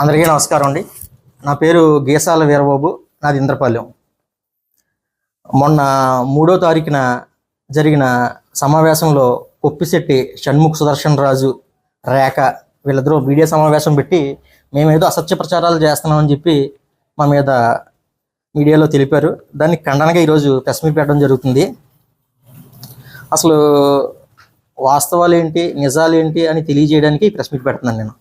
అందరికీ నమస్కారం అండి. నా పేరు గీసాల వీరబాబు నాది ఇంద్రపాలెం మొన్న మూడో తారీఖున జరిగిన సమావేశంలో కొప్పిశెట్టి షణ్ముఖ్ సుదర్శన్ రాజు రేఖ వీళ్ళిద్దరూ మీడియా సమావేశం పెట్టి మేమేదో అసత్య ప్రచారాలు చేస్తున్నామని చెప్పి మా మీద మీడియాలో తెలిపారు. దాన్ని ఖండనగా ఈరోజు ప్రెస్ మీట్ పెట్టడం జరుగుతుంది. అసలు వాస్తవాలు ఏంటి నిజాలు ఏంటి అని తెలియజేయడానికి ఈ ప్రెస్ మీట్ పెడుతున్నాను నేను.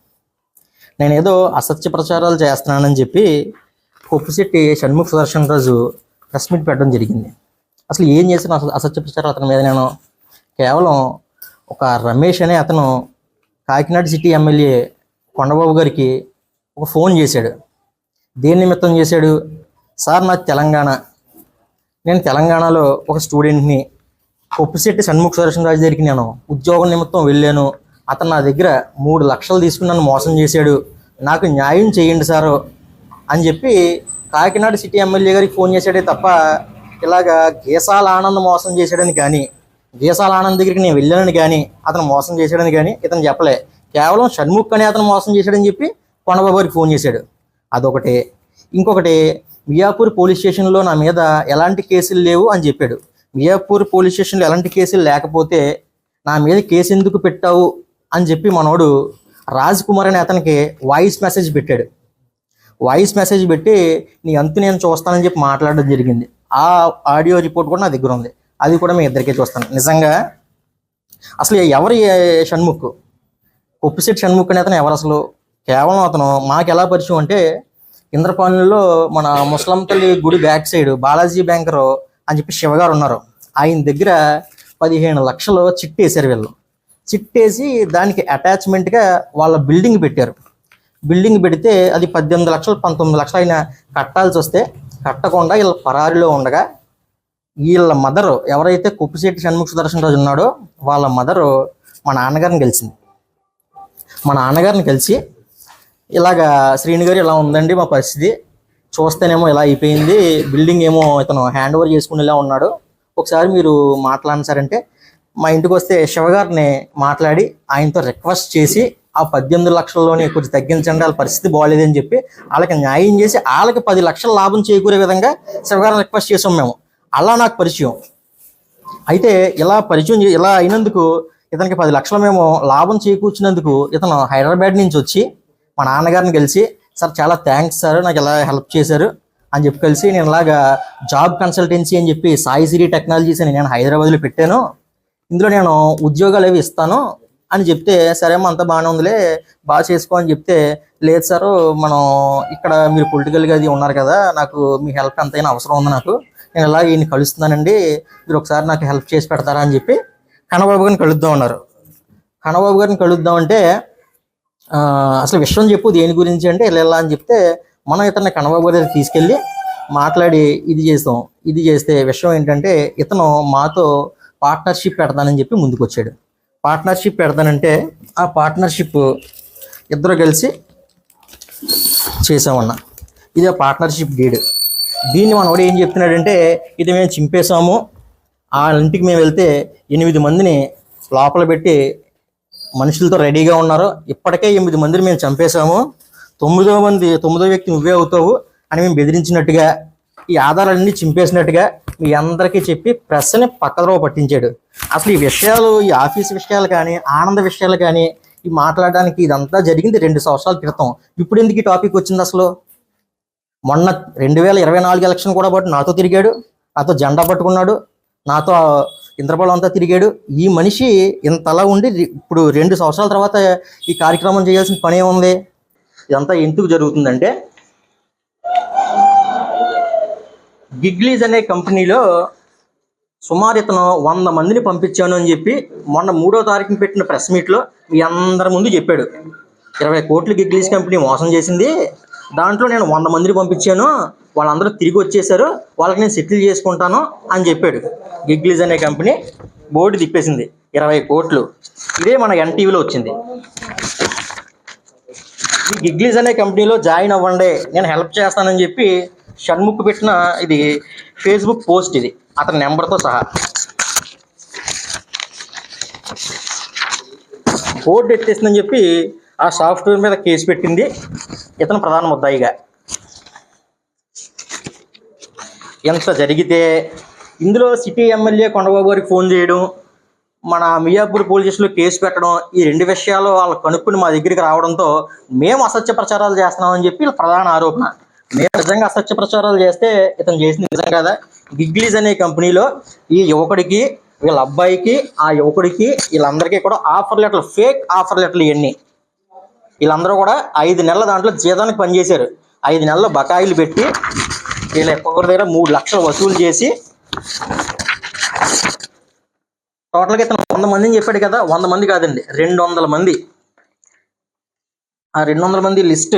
నేను ఏదో అసత్య ప్రచారాలు చేస్తున్నానని చెప్పి కొప్పుశెట్టి షణ్ముఖ సుదర్శన్ రాజు ప్రెస్ మీట్ పెట్టడం జరిగింది. అసలు ఏం చేసిన అసలు అసత్య ప్రచారం అతని మీద నేను? కేవలం ఒక రమేష్ అనే అతను కాకినాడ సిటీ ఎమ్మెల్యే కొండబాబు గారికి ఒక ఫోన్ చేశాడు. దేని నిమిత్తం చేశాడు? సార్ నాకు తెలంగాణ. నేను తెలంగాణలో ఒక స్టూడెంట్ని కొప్పుశెట్టి షణ్ముఖ సుదర్శన్ రాజు దగ్గరికి నేను ఉద్యోగం నిమిత్తం వెళ్ళాను. అతను నా దగ్గర మూడు లక్షలు తీసుకుని నన్ను మోసం చేశాడు. నాకు న్యాయం చేయండి సారు అని చెప్పి కాకినాడ సిటీ ఎమ్మెల్యే గారికి ఫోన్ చేశాడే తప్ప ఇలాగా గీసాల ఆనంద్ మోసం చేశాడని కానీ గీసాల ఆనంద్ దగ్గరికి నేను వెళ్ళానని కానీ అతను మోసం చేశాడని కానీ ఇతను చెప్పలే. కేవలం షణ్ముఖ్ అనే అతను మోసం చేశాడని చెప్పి కొండబాబు గారికి ఫోన్ చేశాడు. అదొకటి. ఇంకొకటి మియాపూర్ పోలీస్ స్టేషన్లో నా మీద ఎలాంటి కేసులు లేవు అని చెప్పాడు. మియాపూర్ పోలీస్ స్టేషన్లో ఎలాంటి కేసులు లేకపోతే నా మీద కేసు ఎందుకు పెట్టావు? అని చెప్పి మనోడు రాజ్ కుమార్ అనే అతనికి వాయిస్ మెసేజ్ పెట్టాడు. వాయిస్ మెసేజ్ పెట్టి నీ అంతు నేను చూస్తానని చెప్పి మాట్లాడడం జరిగింది. ఆ ఆడియో రిపోర్ట్ కూడా నా దగ్గర ఉంది. అది కూడా మీ ఇద్దరికీ చూస్తాను. నిజంగా అసలు ఎవరు షణ్ముఖ్? కొప్పిశెట్టి షణ్ముఖ్ అనే అతను ఎవరు అసలు? కేవలం అతను మాకు ఎలా పరిచయం అంటే ఇంద్రపాలెంలో మన ముస్లం తల్లి గుడి బ్యాక్ సైడ్ బాలాజీ బ్యాంకర్ అని చెప్పి శివగారు ఉన్నారు. ఆయన దగ్గర పదిహేను లక్షలు చిట్టేశారు వీళ్ళు. చిట్టేసి దానికి అటాచ్మెంట్గా వాళ్ళ బిల్డింగ్ పెట్టారు. బిల్డింగ్ పెడితే అది పద్దెనిమిది లక్షలు పంతొమ్మిది లక్షలు అయినా కట్టాల్సి వస్తే కట్టకుండా వీళ్ళ పరారిలో ఉండగా వీళ్ళ మదరు ఎవరైతే కుప్పిశెట్టి షణ్ముఖ సుదర్శన్ రాజు ఉన్నాడో వాళ్ళ మదరు మా నాన్నగారిని గెలిచింది మా నాన్నగారిని కలిసి ఇలాగా శ్రీని గారు ఇలా ఉందండి మా పరిస్థితి చూస్తేనేమో ఇలా అయిపోయింది బిల్డింగ్ ఏమో ఇతను హ్యాండ్ ఓవర్ చేసుకుని ఇలా ఉన్నాడు. ఒకసారి మీరు మాట్లాడండి సారంటే మా ఇంటికి వస్తే శివగారిని మాట్లాడి ఆయనతో రిక్వెస్ట్ చేసి ఆ పద్దెనిమిది లక్షల్లోనే కొంచెం తగ్గించండి వాళ్ళ పరిస్థితి బాగాలేదని చెప్పి వాళ్ళకి న్యాయం చేసి వాళ్ళకి పది లక్షల లాభం చేకూరే విధంగా శివగారిని రిక్వెస్ట్ చేసాం మేము. అలా నాకు పరిచయం. అయితే ఇలా పరిచయం ఇలా అయినందుకు ఇతనికి పది లక్షలు మేము లాభం చేకూర్చినందుకు ఇతను హైదరాబాద్ నుంచి వచ్చి మా నాన్నగారిని కలిసి సార్ చాలా థ్యాంక్స్ సార్ నాకు ఇలా హెల్ప్ చేశారు అని చెప్పి కలిసి నేను ఇలాగా జాబ్ కన్సల్టెన్సీ అని చెప్పి సాయి సిరి టెక్నాలజీస్ అని నేను హైదరాబాద్లో పెట్టాను. ఇందులో నేను ఉద్యోగాలు అవి ఇస్తాను అని చెప్తే సరే అంత అంతా బాగానే ఉందిలే బాగా చేసుకో అని చెప్తే లేదు సార్ మనం ఇక్కడ మీరు పొలిటికల్గా అది ఉన్నారు కదా నాకు మీ హెల్ప్ ఎంతైనా అవసరం ఉంది నాకు. నేను ఇలా ఈయన కలుస్తున్నానండి మీరు ఒకసారి నాకు హెల్ప్ చేసి పెడతారా అని చెప్పి కన్నబాబు గారిని కలుద్దాం అన్నారు. కన్నబాబు గారిని కలుద్దాం అంటే అసలు విషయం చెప్పు దేని గురించి అంటే ఇలా ఇలా అని చెప్తే మనం ఇతన్ని కన్నబాబు గారి తీసుకెళ్ళి మాట్లాడి ఇది చేస్తాం. ఇది చేస్తే విషయం ఏంటంటే ఇతను మాతో పార్ట్నర్షిప్ పెడతానని చెప్పి ముందుకు వచ్చాడు పార్ట్నర్షిప్ పెడతానంటే ఆ పార్ట్నర్షిప్ ఇద్దరు కలిసి చేసామన్న ఇది ఆ పార్ట్నర్షిప్ డీడ్. దీన్ని మనోడు ఏం చెప్తున్నాడంటే ఇది మేము చింపేశాము. ఆ ఇంటికి మేము వెళ్తే ఎనిమిది మందిని లోపల పెట్టి మనుషులతో రెడీగా ఉన్నారు. ఇప్పటికే ఎనిమిది మందిని మేము చంపేశాము. తొమ్మిదో మంది తొమ్మిదో వ్యక్తి నువ్వే అవుతావు అని మేము బెదిరించినట్టుగా ఈ ఆధారాలన్నీ చింపేసినట్టుగా మీ అందరికీ చెప్పి ప్రెస్ని పక్కదరవ పట్టించాడు. అసలు ఈ విషయాలు ఈ ఆఫీస్ విషయాలు కానీ ఆనంద విషయాలు కానీ ఈ మాట్లాడడానికి ఇదంతా జరిగింది రెండు సంవత్సరాల క్రితం. ఇప్పుడు ఎందుకు ఈ టాపిక్ వచ్చింది అసలు? మొన్న రెండు వేల ఇరవై నాలుగు ఎలక్షన్ కూడా పాటు నాతో తిరిగాడు నాతో జెండా పట్టుకున్నాడు నాతో ఇంద్రపాలం అంతా తిరిగాడు. ఈ మనిషి ఇంతలా ఉండి ఇప్పుడు రెండు సంవత్సరాల తర్వాత ఈ కార్యక్రమం చేయాల్సిన పని ఏముంది? ఇదంతా ఎందుకు జరుగుతుందంటే గిగ్లీజ్ అనే కంపెనీలో సుమారు ఇతను వంద మందిని పంపించాను అని చెప్పి మొన్న మూడో తారీఖున పెట్టిన ప్రెస్ మీట్లో మీ అందరి ముందు చెప్పాడు. ఇరవై కోట్లు గిగ్లీజ్ కంపెనీ మోసం చేసింది. దాంట్లో నేను వంద మందిని పంపించాను. వాళ్ళందరూ తిరిగి వచ్చేసారు. వాళ్ళకి నేను సెటిల్ చేసుకుంటాను అని చెప్పాడు. గిగ్లీజ్ అనే కంపెనీ బోర్డు తిప్పేసింది. ఇరవై కోట్లు. ఇదే మన ఎన్టీవీలో వచ్చింది. ఈ గిగ్లీజ్ అనే కంపెనీలో జాయిన్ అవ్వండి. నేను హెల్ప్ చేస్తానని చెప్పి షణ్ముఖ్ పెట్టిన ఇది ఫేస్బుక్ పోస్ట్ ఇది అతని నెంబర్తో సహా. బోర్డు ఎట్టేసిందని చెప్పి ఆ సాఫ్ట్వేర్ మీద కేసు పెట్టింది ఇతను ప్రధాన ముద్దాయిగా. ఎంత జరిగితే ఇందులో సిటీ ఎమ్మెల్యే కొండబాబు గారికి ఫోన్ చేయడం మన మియాపూర్ పోలీస్ స్టేషన్లో కేసు పెట్టడం ఈ రెండు విషయాలు వాళ్ళు కనుక్కుని మా దగ్గరికి రావడంతో మేము అసత్య ప్రచారాలు చేస్తున్నామని చెప్పి ప్రధాన ఆరోపణ. మీరు నిజంగా అసత్య ప్రచారాలు చేస్తే ఇతను చేసింది నిజం కదా? గిగ్లీజ్ అనే కంపెనీలో ఈ యువకుడికి వీళ్ళ అబ్బాయికి ఆ యువకుడికి వీళ్ళందరికీ కూడా ఆఫర్ లెటర్లు ఫేక్ ఆఫర్ లెటర్లు ఇవన్నీ. వీళ్ళందరూ కూడా ఐదు నెలల దాంట్లో జీతానికి పనిచేశారు. ఐదు నెలలు బకాయిలు పెట్టి వీళ్ళ ఒక్కొక్కరి దగ్గర మూడు లక్షలు వసూలు చేసి టోటల్గా ఇతను వంద మందిని చెప్పాడు కదా వంద మంది కాదండి రెండు వందల మంది. ఆ రెండు వందల మంది లిస్ట్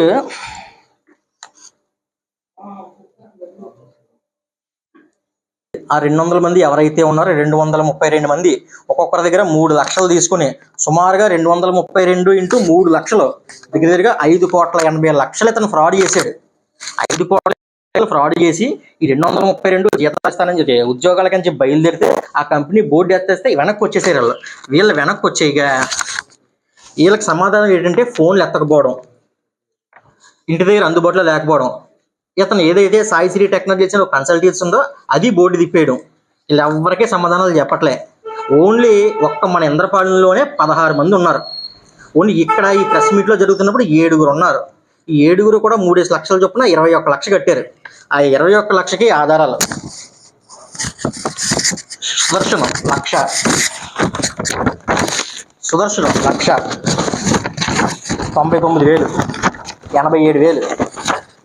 ఆ రెండు వందల మంది ఎవరైతే ఉన్నారో రెండు వందల ముప్పై రెండు మంది ఒక్కొక్కరి దగ్గర మూడు లక్షలు తీసుకుని సుమారుగా రెండు వందల ముప్పై రెండు ఇంటూ మూడు లక్షలు దగ్గర దగ్గరగా ఐదు కోట్ల ఎనభై లక్షలు ఇతను ఫ్రాడ్ చేశాడు. ఐదు కోట్ల ఫ్రాడ్ చేసి ఈ రెండు వందల ముప్పై రెండు జీతాలు చెప్పి ఉద్యోగాల కంచి బయలుదేరితే ఆ కంపెనీ బోర్డు ఎత్తేస్తే వెనక్కి వచ్చేసారు వాళ్ళు. వీళ్ళు వెనక్కి వచ్చేయగా వీళ్ళకి సమాధానం ఏంటంటే ఫోన్లు ఎత్తకపోవడం ఇంటి దగ్గర అందుబాటులో లేకపోవడం. ఇతను ఏదైతే సాయిశ్రీ టెక్నాలజీస్ అని ఒక కన్సల్టెన్సీ ఉందో అది బోర్డు తిప్పేయడం. వీళ్ళు ఎవరికీ సమాధానాలు చెప్పట్లే. ఓన్లీ ఒక్క మన ఇంద్రపాలెంలోనే పదహారు మంది ఉన్నారు. ఓన్లీ ఇక్కడ ఈ ప్రెస్ మీట్లో జరుగుతున్నప్పుడు ఏడుగురు ఉన్నారు. ఈ ఏడుగురు కూడా మూడేసి లక్షల చొప్పున ఇరవై ఒక్క లక్ష కట్టారు. ఆ ఇరవై ఒక్క లక్షకి ఆధారాలు. సుదర్శనం లక్ష. సుదర్శనం లక్ష. తొంభై తొమ్మిది వేలు. ఎనభై ఏడు వేలు.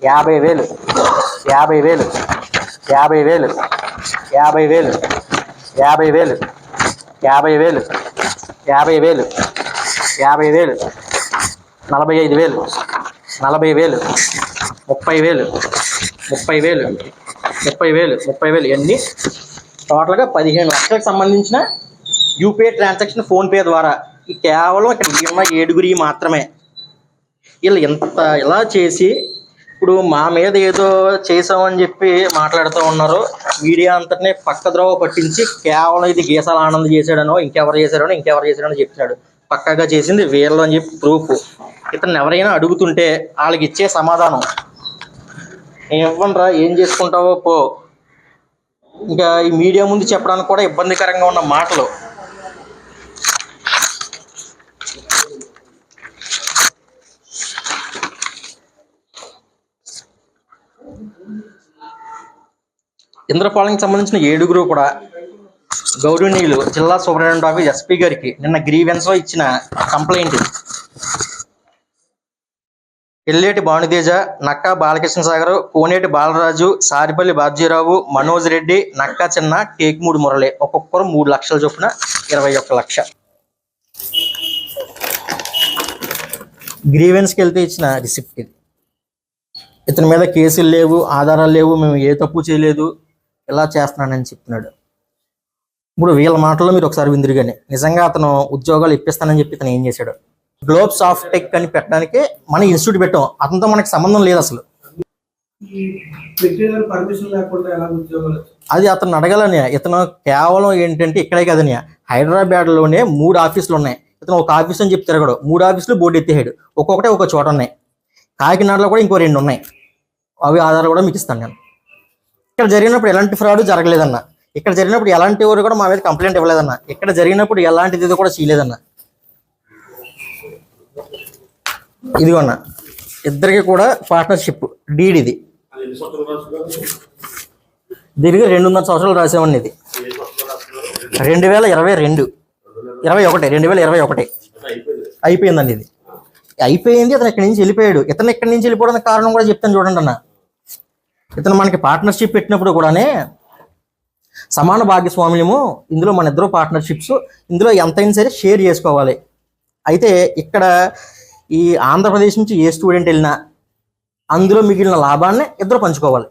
యాభై వేలు. యాభై వేలు యాభై వేలు యాభై వేలు యాభై వేలు యాభై వేలు యాభై వేలు యాభై వేలు నలభై ఐదు వేలు నలభై వేలు ముప్పై వేలు ముప్పై వేలు ముప్పై వేలు ముప్పై వేలు ఇవన్నీ టోటల్గా పదిహేను లక్షలకు సంబంధించిన యూపీఐ ట్రాన్సాక్షన్ ఫోన్పే ద్వారా. ఈ కేవలం ఇక్కడ ఉన్న ఏడుగురి మాత్రమే. వీళ్ళు ఎంత ఇలా చేసి ఇప్పుడు మా మీద ఏదో చేసామని చెప్పి మాట్లాడుతూ ఉన్నారు. మీడియా అంతటినీ పక్క ద్రోవ పట్టించి కేవలం ఇది గీసాల ఆనంద్ చేశాడనో ఇంకెవరు చేశాడనో ఇంకెవరు చేశాడనో చెప్తున్నాడు పక్కగా చేసింది వీళ్ళు అని చెప్పి ప్రూఫ్ ఇతను ఎవరైనా అడుగుతుంటే వాళ్ళకి ఇచ్చే సమాధానం. ఇవ్వండిరా ఏం చేసుకుంటావో పో. ఇంకా ఈ మీడియా ముందు చెప్పడానికి కూడా ఇబ్బందికరంగా ఉన్న మాటలు. ఇంద్రపాలెంకి సంబంధించిన ఏడుగురు కూడా గౌరవనీయులు జిల్లా సూపరింటెండెంట్ ఆఫీస్ ఎస్పీ గారికి నిన్న గ్రీవెన్స్ ఇచ్చిన కంప్లైంట్ ఇది. ఎల్లేటి భానుతేజ నక్కా బాలకృష్ణ సాగర్ కోనేటి బాలరాజు సారిపల్లి బాబ్జీరావు మనోజ్ రెడ్డి నక్కా చిన్న టేక్మూడి మురళి ఒక్కొక్కరు మూడు లక్షల చొప్పున ఇరవై ఒక్క లక్ష. గ్రీవెన్స్కి వెళ్తే ఇచ్చిన రిసిప్ట్ ఇది. ఇతని మీద కేసులు లేవు ఆధారాలు లేవు మేము ఏ తప్పు చేయలేదు. ఇలా చేస్తున్నానని చెప్తున్నాడు. ఇప్పుడు వీళ్ళ మాటల్లో మీరు ఒకసారి విందురుగానే నిజంగా అతను ఉద్యోగాలు ఇప్పిస్తానని చెప్పి ఇతను ఏం చేశాడు? గ్లోబ్ సాఫ్ట్ టెక్ అని పెట్టడానికి మన ఇన్స్టిట్యూట్ పెట్టాం. అతనితో మనకి సంబంధం లేదు అసలు? అది అతను అడగాలని ఇతను కేవలం ఏంటంటే ఇక్కడే కదని హైదరాబాద్లోనే మూడు ఆఫీసులు ఉన్నాయి. ఇతను ఒక ఆఫీస్ అని చెప్పి తిరగడు. మూడు ఆఫీసులు బోర్డు ఎత్తేసాడు. ఒక్కొక్కటే ఒక చోట ఉన్నాయి. కాకినాడలో కూడా ఇంకో రెండు ఉన్నాయి. అవి ఆధారాలు కూడా మీకు ఇస్తాను నేను. ఇక్కడ జరిగినప్పుడు ఎలాంటి ఫ్రాడ్ జరగలేదన్న. ఇక్కడ జరిగినప్పుడు ఎలాంటి వారు కూడా మా మీద కంప్లైంట్ ఇవ్వలేదన్న. ఇక్కడ జరిగినప్పుడు ఎలాంటిది కూడా చేయలేదన్న. ఇదిగోన్న ఇద్దరికి కూడా పార్ట్నర్షిప్ డీడ్ ఇది. దీనికి రెండున్నర సంవత్సరాలు రాసామండి ఇది. రెండు వేల ఇరవై రెండు ఇరవై ఒకటి రెండు వేల ఇరవై ఒకటి. అయిపోయిందండి ఇది. అయిపోయింది అతను ఇక్కడి నుంచి వెళ్ళిపోయాడు. ఇతను ఇక్కడి నుంచి వెళ్ళిపోవడానికి కారణం కూడా చెప్తాను చూడండి అన్న. ఇతను మనకి పార్ట్నర్షిప్ పెట్టినప్పుడు కూడానే సమాన భాగస్వామ్యము ఇందులో మన ఇద్దరు పార్ట్నర్షిప్స్ ఇందులో ఎంతైనా సరే షేర్ చేసుకోవాలి. అయితే ఇక్కడ ఈ ఆంధ్రప్రదేశ్ నుంచి ఏ స్టూడెంట్ వెళ్ళినా అందులో మిగిలిన లాభాన్ని ఇద్దరు పంచుకోవాలి.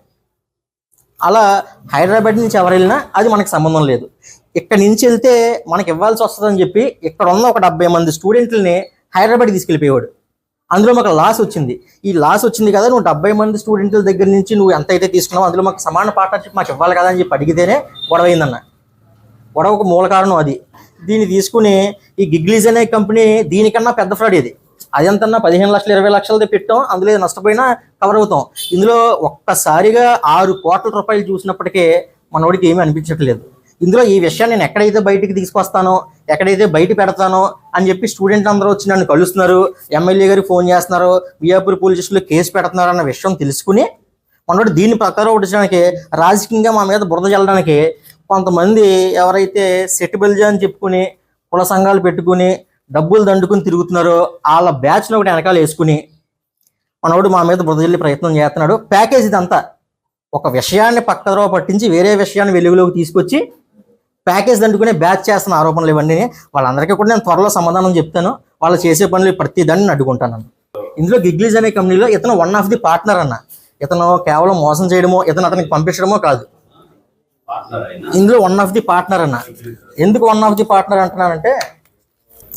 అలా హైదరాబాద్ నుంచి ఎవరు వెళ్ళినా అది మనకి సంబంధం లేదు. ఇక్కడ నుంచి వెళ్తే మనకి ఇవ్వాల్సి వస్తుందని చెప్పి ఇక్కడ ఉన్న ఒక డెబ్బై మంది స్టూడెంట్లని హైదరాబాద్కి తీసుకెళ్ళిపోయాడు అందులో మాకు లాస్ వచ్చింది. ఈ లాస్ వచ్చింది కదా నువ్వు డెబ్బై మంది స్టూడెంట్ల దగ్గర నుంచి నువ్వు ఎంత అయితే తీసుకున్నావు అందులో మాకు సమాన పార్ట్నర్షిప్ మాకు ఇవ్వాలి కదా అని చెప్పి అడిగితేనే గొడవ ఒక మూల కారణం అది. దీన్ని తీసుకుని ఈ గిగ్లీజ్ అనే కంపెనీ దీనికన్నా పెద్ద ఫ్రాడ్ ఇది. అది పదిహేను లక్షలు ఇరవై లక్షలది పెట్టాం. అందులో నష్టపోయినా కవర్ అవుతాం. ఇందులో ఒక్కసారిగా ఆరు కోట్ల రూపాయలు చూసినప్పటికీ మనోడికి ఏమీ అనిపించట్లేదు. ఇందులో ఈ విషయాన్ని నేను ఎక్కడైతే బయటికి తీసుకొస్తానో ఎక్కడైతే బయట పెడతానో అని చెప్పి స్టూడెంట్ అందరూ వచ్చి నన్ను కలుస్తున్నారు. ఎమ్మెల్యే గారికి ఫోన్ చేస్తున్నారు. బియాపూర్ పోలీస్ స్టేషన్లో కేసు పెడుతున్నారు అన్న విషయం తెలుసుకుని మనోడు దీన్ని ప్రకారం ఒకటించడానికి రాజకీయంగా మా మీద బురద చల్లడానికి కొంతమంది ఎవరైతే సెటిబుల్జా అని చెప్పుకుని కుల సంఘాలు పెట్టుకుని డబ్బులు దండుకుని తిరుగుతున్నారో వాళ్ళ బ్యాచ్లో ఒకటి వెనకాల వేసుకుని మనోడు మా మీద బురద చల్లి ప్రయత్నం చేస్తున్నాడు. ప్యాకేజ్ ఇదంతా ఒక విషయాన్ని పక్కదరవ పట్టించి వేరే విషయాన్ని వెలుగులోకి తీసుకొచ్చి ప్యాకేజ్ దండుకునే బ్యాచ్ చేస్తున్న ఆరోపణలు ఇవన్నీ వాళ్ళందరికీ కూడా నేను త్వరలో సమాధానం చెప్తాను. వాళ్ళు చేసే పనులు ప్రతి దాన్ని అడ్డుకుంటాను ఇందులో గిగ్లీజ్ అనే కంపెనీలో ఇతను వన్ ఆఫ్ ది పార్ట్నర్ అన్న. ఇతను కేవలం మోసం చేయడమో ఇతను అతనికి పంపించడమో కాదు. ఇందులో వన్ ఆఫ్ ది పార్ట్నర్ అన్న. ఎందుకు వన్ ఆఫ్ ది పార్ట్నర్ అంటున్నానంటే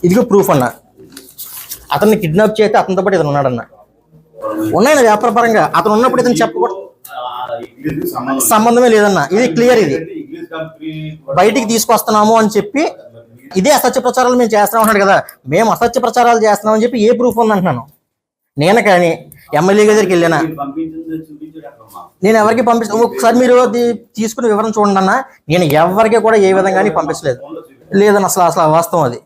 ఇదిగో ప్రూఫ్ అన్న. అతన్ని కిడ్నాప్ చేస్తే అతనితో పాటు ఇతను ఉన్నాడన్న. ఉన్నాయన్న వ్యాపార పరంగా. అతను ఉన్నప్పుడు ఇతను చెప్పకూడదు. సంబంధమే లేదన్న. ఇది క్లియర్ ఇది. బయటికి తీసుకొస్తున్నాము అని చెప్పి ఇదే అసత్య ప్రచారాలు మేము చేస్తున్నాం అన్నాడు కదా. మేము అసత్య ప్రచారాలు చేస్తున్నాం అని చెప్పి ఏ ప్రూఫ్ ఉంది అంటున్నాను? నేను కానీ ఎమ్మెల్యే దగ్గరికి వెళ్ళానా. నేను ఎవరికి పంపిస్తాను ఒకసారి మీరు తీసుకుని వివరణ చూడండి అన్న. నేను ఎవరికి కూడా ఏ విధంగానే పంపించలేదు. లేదన్న అసలు అసలు అవాస్తవం అది.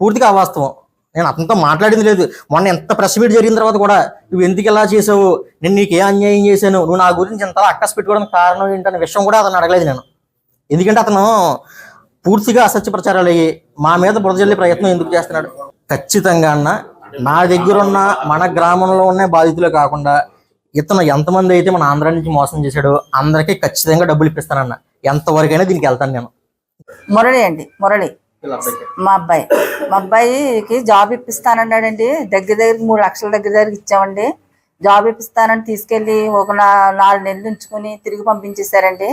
పూర్తిగా అవాస్తవం. నేను అతనితో మాట్లాడింది లేదు. మొన్న ఎంత ప్రెస్ మీట్ జరిగిన తర్వాత కూడా నువ్వు ఎందుకు ఇలా చేసావు? నేను నీకు ఏ అన్యాయం చేశాను? నువ్వు నా గురించి ఇంతలా అక్కస్ పెట్టుకోవడానికి కారణం ఏంటనే విషయం కూడా అతను అడగలేదు నేను. ఎందుకంటే అతను పూర్తిగా అసత్య ప్రచారాలు అయ్యి మా మీద బురదజల్లే ప్రయత్నం ఎందుకు చేస్తున్నాడు? ఖచ్చితంగా అన్న నా దగ్గర ఉన్న మన గ్రామంలో ఉన్న బాధితులే కాకుండా ఇతను ఎంతమంది అయితే మన ఆంధ్ర నుంచి మోసం చేశాడో అందరికీ ఖచ్చితంగా డబ్బులు ఇప్పిస్తానన్న. ఎంతవరకైనా దీనికి వెళ్తాను నేను. మురళి అండి మురళి. మా అబ్బాయి. మా అబ్బాయికి జాబ్ ఇప్పిస్తానన్నాడండి. దగ్గర దగ్గరికి మూడు లక్షల దగ్గర దగ్గరికి ఇచ్చామండి. జాబ్ ఇప్పిస్తానని తీసుకెళ్ళి ఒక నాలుగు నెలలు ఉంచుకొని తిరిగి పంపించేశారండి.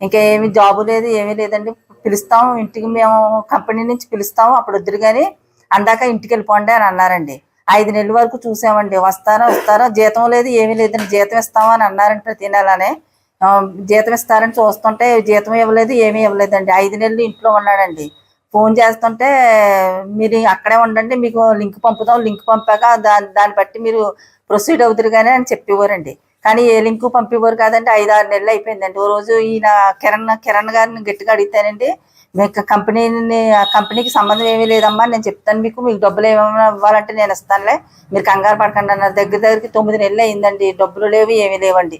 ఇంకా ఏమి జాబు లేదు ఏమీ లేదండి. పిలుస్తాం ఇంటికి మేము కంపెనీ నుంచి పిలుస్తాం అప్పుడు వద్దురు కానీ అందాక ఇంటికి వెళ్ళిపోండి అని అన్నారండి. ఐదు నెలల వరకు చూసామండి. వస్తారా వస్తారా? జీతం లేదు ఏమీ లేదండి. జీతం ఇస్తామా అని అన్నారంట ప్రతి నెలనే. జీతం ఇస్తారని చూస్తుంటే జీతం ఇవ్వలేదు ఏమీ ఇవ్వలేదండి. ఐదు నెలలు ఇంట్లో ఉన్నాడండి. ఫోన్ చేస్తుంటే మీరు అక్కడే ఉండండి మీకు లింక్ పంపుతాం. లింక్ పంపాక దాని దాన్ని బట్టి మీరు ప్రొసీడ్ అవుతారు కానీ అని చెప్పేవారండి. కానీ ఏ లింక్ పంపేవారు కాదండి ఐదు ఆరు నెలలు అయిపోయిందండి. ఓ రోజు ఈయన కిరణ్ కిరణ్ గారిని గట్టిగా అడిగితేనండి మీకు కంపెనీని ఆ కంపెనీకి సంబంధం ఏమీ లేదమ్మా నేను చెప్తాను మీకు మీకు డబ్బులు ఏమైనా ఇవ్వాలంటే నేను ఇస్తానులే మీరు కంగారు పడకండి అన్నారు. దగ్గర దగ్గరికి తొమ్మిది నెలలు అయిందండి డబ్బులు లేవు ఏమీ లేవండి.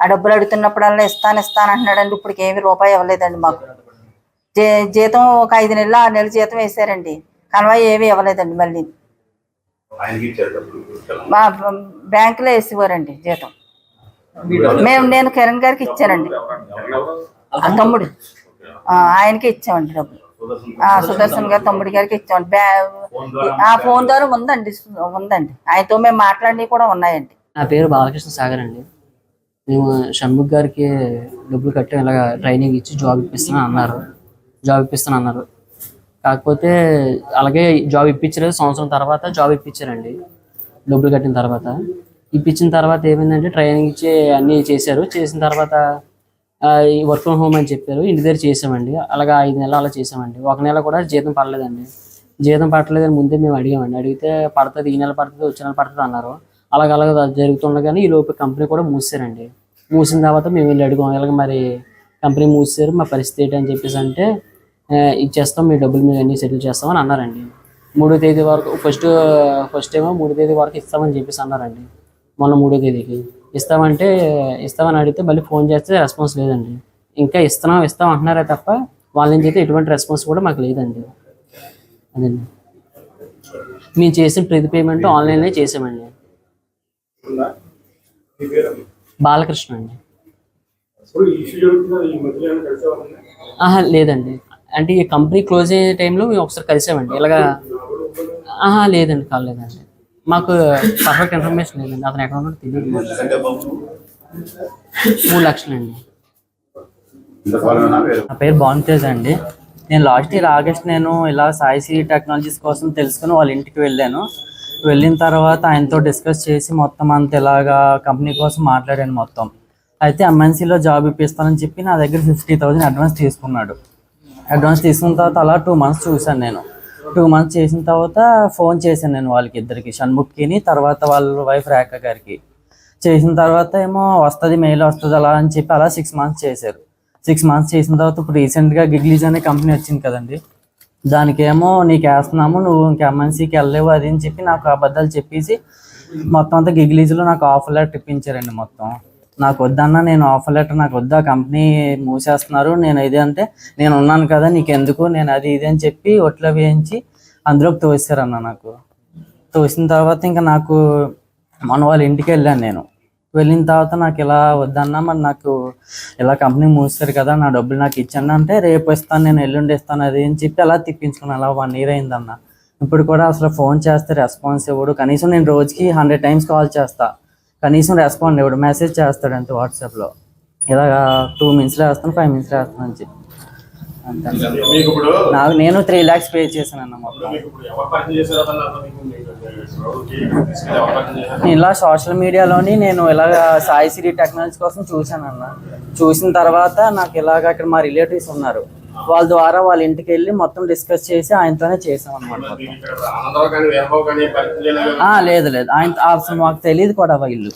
ఆ డబ్బులు అడుగుతున్నప్పుడల్లా ఇస్తాను ఇస్తాను అంటున్నాడండి ఇప్పటికి ఏమి రూపాయి ఇవ్వలేదండి మాకు. జీ జీతం ఒక ఐదు నెలలు ఆరు నెలలు జీతం వేసారండి కనవాయి ఏమీ ఇవ్వలేదండి మళ్ళీ. మా బ్యాంకులో వేసేవారండి జీతం. మేము నేను కిరణ్ గారికి ఇచ్చానండి ఆ తమ్ముడు. ఆయనకి ఇచ్చామండి డబ్బులు ఆ, సుదర్శన్ గారు తమ్ముడి గారికి ఇచ్చామండి. ఆ ఫోన్ ద్వారా ఉందండి ఉందండి. ఆయనతో మేము మాట్లాడినవి కూడా ఉన్నాయండి. నా పేరు బాలకృష్ణ సాగర్ అండి. మేము షణ్ముఖ్ గారికి డబ్బులు కట్టి ఇలాగ ట్రైనింగ్ ఇచ్చి జాబ్ ఇప్పిస్తాను అన్నారు. జాబ్ ఇప్పిస్తాను అన్నారు. కాకపోతే అలాగే జాబ్ ఇప్పించలేదు. సంవత్సరం తర్వాత జాబ్ ఇప్పించారండి. డబ్బులు కట్టిన తర్వాత. ఇప్పించిన తర్వాత ఏమైందంటే ట్రైనింగ్ ఇచ్చి అన్నీ చేశారు. చేసిన తర్వాత వర్క్ ఫ్రమ్ హోమ్ అని చెప్పారు. ఇంటి దగ్గర చేసామండి అలాగా ఐదు నెలలు అలా చేసామండి ఒక నెల కూడా జీతం పడలేదండి. జీతం పడలేదని ముందే మేము అడిగామండి. అడిగితే పడుతుంది ఈ నెల పడుతుంది వచ్చే నెల పడుతుంది అన్నారు. అలాగ అలాగ జరుగుతుండగానే ఈ లోపు కంపెనీ కూడా మూసారండి. మూసిన తర్వాత మేము వెళ్ళి అడిగాం ఇలాగ మరి కంపెనీ మూసారు మా పరిస్థితి ఏంటి అని చెప్పేసి అంటే ఇచ్చేస్తాం మీ డబ్బులు మీరు అన్నీ సెటిల్ చేస్తామని అన్నారండి. మూడో తేదీ వరకు ఫస్ట్ ఫస్ట్ ఏమో మూడో తేదీ వరకు ఇస్తామని చెప్పేసి అన్నారండి. మొన్న మూడో తేదీకి. ఇస్తామంటే ఇస్తామని అడిగితే మళ్ళీ ఫోన్ చేస్తే రెస్పాన్స్ లేదండి. ఇంకా ఇస్తున్నాం ఇస్తాం అంటున్నారే తప్ప వాళ్ళ నుంచి అయితే ఎటువంటి రెస్పాన్స్ కూడా మాకు లేదండి. అదండి మేము చేసిన ప్రతి పేమెంట్ ఆన్లైన్లో చేసామండి. బాలకృష్ణ అండి. ఆహా లేదండి. అంటే ఈ కంపెనీ క్లోజ్ అయ్యే టైంలో మేము ఒకసారి కలిసామండి. ఇలాగా ఆహా లేదండి కాలేదండి మాకు పర్ఫెక్ట్ ఇన్ఫర్మేషన్ లేదండి అతను ఎక్కడ ఉన్నాడో తెలియదు. మూడు లక్షలండి. నా పేరు నా అండి. నేను లాస్ట్ ఇయర్ ఆగస్ట్ నేను ఇలా సాయిసి టెక్నాలజీస్ కోసం తెలుసుకుని వాళ్ళ ఇంటికి వెళ్ళాను. వెళ్ళిన తర్వాత ఆయనతో డిస్కస్ చేసి మొత్తం అంత ఇలాగా కంపెనీ కోసం మాట్లాడాను మొత్తం. అయితే ఎంఎన్సీలో జాబ్ ఇప్పిస్తానని చెప్పి నా దగ్గర ఫిఫ్టీ థౌసండ్ అడ్వాన్స్ తీసుకున్నాడు. అడ్వాన్స్ తీసుకున్న తర్వాత అలా టూ మంత్స్ చూశాను నేను. టూ మంత్స్ చేసిన తర్వాత ఫోన్ చేశాను నేను వాళ్ళకి ఇద్దరికి షణ్ముఖ్కిని తర్వాత వాళ్ళ వైఫ్ రేఖ గారికి. చేసిన తర్వాత ఏమో వస్తుంది మెయిల్ వస్తుంది అలా అని చెప్పి అలా సిక్స్ మంత్స్ చేశారు. సిక్స్ మంత్స్ చేసిన తర్వాత ఇప్పుడు రీసెంట్గా గిగ్లీజ్ అనే కంపెనీ వచ్చింది కదండి. దానికేమో నీకు వేస్తున్నాము నువ్వు ఇంకా ఎంఎన్సీకి వెళ్ళలేవు అది అని చెప్పి నాకు అబద్ధాలు చెప్పేసి మొత్తం అంతా గిగ్లీజ్లో నాకు ఆఫర్ లెటర్ ఇప్పించారండి మొత్తం. నాకు వద్దన్నా నేను ఆఫర్ లెటర్ నాకు వద్దు ఆ కంపెనీ మూసేస్తున్నారు. నేను ఇది అంటే నేను ఉన్నాను కదా నీకు ఎందుకు? నేను అది ఇది అని చెప్పి ఒట్లో వేయించి అందులోకి తోసారన్న నాకు. తోసిన తర్వాత ఇంకా నాకు మన వాళ్ళ ఇంటికి వెళ్ళాను నేను. వెళ్ళిన తర్వాత నాకు ఇలా వద్దన్నా మరి నాకు ఇలా కంపెనీ మూసారు కదా నా డబ్బులు నాకు ఇచ్చాను అంటే రేపు ఇస్తాను నేను ఎల్లుండి ఇస్తాను అది అని చెప్పి అలా తిప్పించుకున్నాను. అలా వన్ ఇయర్ అయిందన్న. ఇప్పుడు కూడా అసలు ఫోన్ చేస్తే రెస్పాన్స్ ఇవ్వడు. కనీసం నేను రోజుకి హండ్రెడ్ టైమ్స్ కాల్ చేస్తాను కనీసం రెస్పాండ్ ఇవ్వడు మెసేజ్ చేస్తాడు అంతే వాట్సాప్లో ఇలాగా టూ మినిట్స్లో వేస్తాను ఫైవ్ మినిట్స్లో వేస్తాను అని చెప్పి. నాకు నేను త్రీ ల్యాక్స్ పే చేశాను అన్న మొత్తం నేను ఇలా సోషల్ మీడియాలోని నేను ఇలాగ సాయి సిరి టెక్నాలజీ కోసం చూశాను అన్న చూసిన తర్వాత నాకు ఇలాగ అక్కడ మా రిలేటివ్స్ ఉన్నారు. వాళ్ళ ద్వారా వాళ్ళ ఇంటికి వెళ్ళి మొత్తం డిస్కస్ చేసి ఆయనతోనే చేసాం అనమాట లేదు లేదు. ఆయన అసలు మాకు తెలియదు కూడా వీళ్ళు